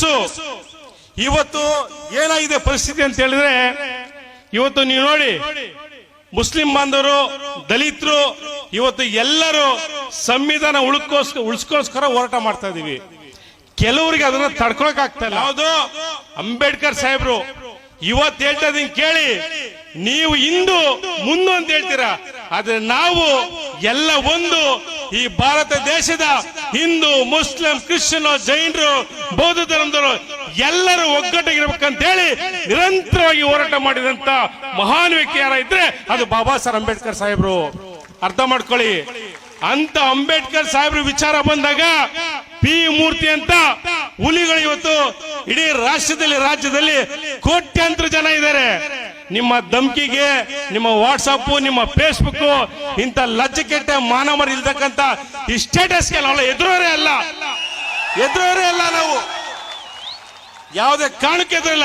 ಕನಸು ಇವತ್ತು ಏನಾಗಿದೆ ಪರಿಸ್ಥಿತಿ ಅಂತ ಹೇಳಿದ್ರೆ ಇವತ್ತು ನೀವು ನೋಡಿ ಮುಸ್ಲಿಂ ಬಾಂಧವರು ದಲಿತರು ಇವತ್ತು ಎಲ್ಲರೂ ಸಂವಿಧಾನ ಉಳ್ಕೋಸ್ಕರ ಉಳಿಸ್ಕೋಸ್ಕರ ಹೋರಾಟ ಮಾಡ್ತಾ ಇದೀವಿ. ಕೆಲವರಿಗೆ ಅದನ್ನ ತಡ್ಕೊಳಕ್ ಆಗ್ತಾ ಇಲ್ಲ. ಯಾವುದು? ಅಂಬೇಡ್ಕರ್ ಸಾಹೇಬ್ರು ಇವತ್ತು ಹೇಳ್ತಾ ಇದೀನಿ ಕೇಳಿ. ನೀವು ಇಂದು ಮುಂದು ಅಂತ ಹೇಳ್ತೀರಾ? ಆದ್ರೆ ನಾವು ಎಲ್ಲ ಒಂದು ಈ ಭಾರತ ದೇಶದ ಹಿಂದೂ, ಮುಸ್ಲಿಂ, ಕ್ರಿಶ್ಚಿಯನ್ ಜೈನರು, ಬೌದ್ಧ ಧರ್ಮದವರು ಎಲ್ಲರೂ ಒಗ್ಗಟ್ಟಿಗಿರ್ಬೇಕಂತ ಹೇಳಿ ನಿರಂತರವಾಗಿ ಹೋರಾಟ ಮಾಡಿದಂತ ಮಹಾನ್ ವ್ಯಕ್ತಿ ಯಾರ ಇದ್ರೆ ಅದು ಬಾಬಾ ಸಾಹೇಬ್ ಅಂಬೇಡ್ಕರ್ ಸಾಹೇಬ್ರು. ಅರ್ಥ ಮಾಡ್ಕೊಳ್ಳಿ. ಅಂತ ಅಂಬೇಡ್ಕರ್ ಸಾಹೇಬ್ರ ವಿಚಾರ ಬಂದಾಗ ಪಿ ಮೂರ್ತಿ ಅಂತ ಹುಲಿಗಳು ಇವತ್ತು ಇಡೀ ರಾಷ್ಟ್ರದಲ್ಲಿ, ರಾಜ್ಯದಲ್ಲಿ ಕೋಟ್ಯಂತರ ಜನ ಇದ್ದಾರೆ. ನಿಮ್ಮ ಧಮ್ಕಿಗೆ, ನಿಮ್ಮ ವಾಟ್ಸಪ್ ನಿಮ್ಮ ಫೇಸ್ಬುಕ್ ಇಂಥ ಲಜ್ಜೆಕೆಟ್ಟ ಮಾನವರು ಇಲ್ತಕ್ಕಂತ ಈ ಸ್ಟೇಟಸ್ಗೆ ನಾವೆಲ್ಲ ಎದುರೋರೇ ಅಲ್ಲ. ಎದುರೋರೇ ಅಲ್ಲ ನಾವು. ಯಾವುದೇ ಕಾರಣಕ್ಕೆ ಎದುರಿಲ್ಲ.